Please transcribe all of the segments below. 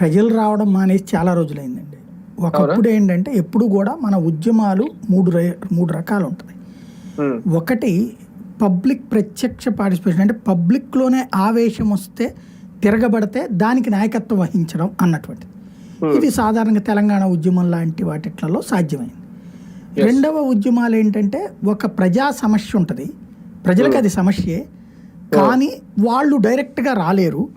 ప్రజలు రావడం మానేసి చాలా రోజులైందండి. ఒకప్పుడు ఏంటంటే ఎప్పుడు కూడా మన ఉద్యమాలు మూడు ర- మూడు రకాలు ఉమ్, ఒకటి పబ్లిక్ ప్రత్యక్ష పార్టిసిపేషన్ అంటే పబ్లిక్లోనే ఆవేశం వస్తే తిరగబడితే దానికి నాయకత్వం వహించడం అన్నటువంటిది. ఇది సాధారణంగా తెలంగాణ ఉద్యమం లాంటి వాటిట్లలో సాధ్యమైంది. రెండవ ఉద్యమాలు ఏంటంటే ఒక ప్రజా సమస్య ఉంటుంది. ప్రజలకు అది సమస్యే. కానీ వాళ్ళు డైరెక్ట్గా రాలేరు.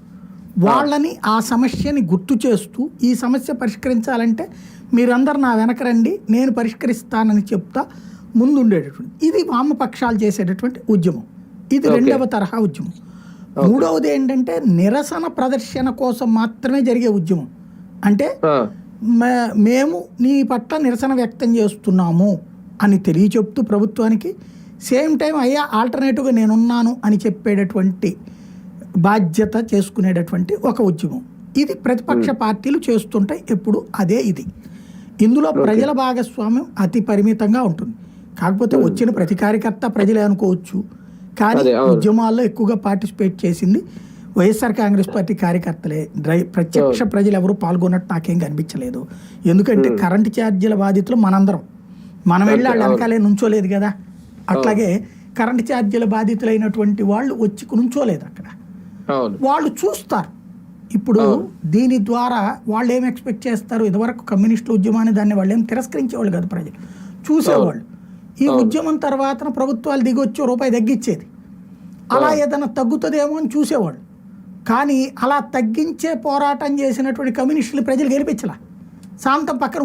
వాళ్ళని ఆ సమస్యని గుర్తు చేస్తూ ఈ సమస్య పరిష్కరించాలంటే మీరందరు నా వెనక రండి నేను పరిష్కరిస్తానని చెప్తా ముందుండేటటువంటి ఇది వామపక్షాలు చేసేటటువంటి ఉద్యమం. ఇది రెండవ తరహా ఉద్యమం. మూడవది ఏంటంటే నిరసన ప్రదర్శన కోసం మాత్రమే జరిగే ఉద్యమం. అంటే మేము నీ పట్ల నిరసన వ్యక్తం చేస్తున్నాము అని తెలియచెప్తూ ప్రభుత్వానికి సేమ్ టైం అయ్యా ఆల్టర్నేటివ్గా నేనున్నాను అని చెప్పేటటువంటి బాధ్యత చేసుకునేటటువంటి ఒక ఉద్యమం. ఇది ప్రతిపక్ష పార్టీలు చేస్తుంటాయి ఎప్పుడు అదే ఇది. ఇందులో ప్రజల భాగస్వామ్యం అతి పరిమితంగా ఉంటుంది. కాకపోతే వచ్చిన ప్రతి కార్యకర్త ప్రజలే అనుకోవచ్చు. కానీ. ఉద్యమాల్లో ఎక్కువగా పార్టిసిపేట్ చేసింది వైఎస్ఆర్ కాంగ్రెస్ పార్టీ కార్యకర్తలే. డ్రై ప్రత్యక్ష ప్రజలు ఎవరు పాల్గొన్నట్టు నాకేం కనిపించలేదు. ఎందుకంటే కరెంటు ఛార్జీల బాధితులు మనందరం. మనం వెళ్ళి వాళ్ళ వెనకాలే నుంచోలేదు కదా. అట్లాగే కరెంటు ఛార్జీల బాధితులైనటువంటి వాళ్ళు వచ్చి నుంచోలేదు అక్కడ. వాళ్ళు చూస్తారు. ఇప్పుడు దీని ద్వారా వాళ్ళు ఏం ఎక్స్పెక్ట్ చేస్తారు? ఇదివరకు కమ్యూనిస్టుల ఉద్యమాన్ని దాన్ని వాళ్ళు ఏం తిరస్కరించేవాళ్ళు కాదు ప్రజలు. చూసేవాళ్ళు. ఈ ఉద్యమం తర్వాత ప్రభుత్వాలు దిగొచ్చి రూపాయి తగ్గించేది అలా ఏదైనా తగ్గుతుందేమో అని చూసేవాళ్ళు. కానీ అలా తగ్గించే పోరాటం చేసినటువంటి కమ్యూనిస్టులు ప్రజలు గెలిపించలా. శాంతం పక్కన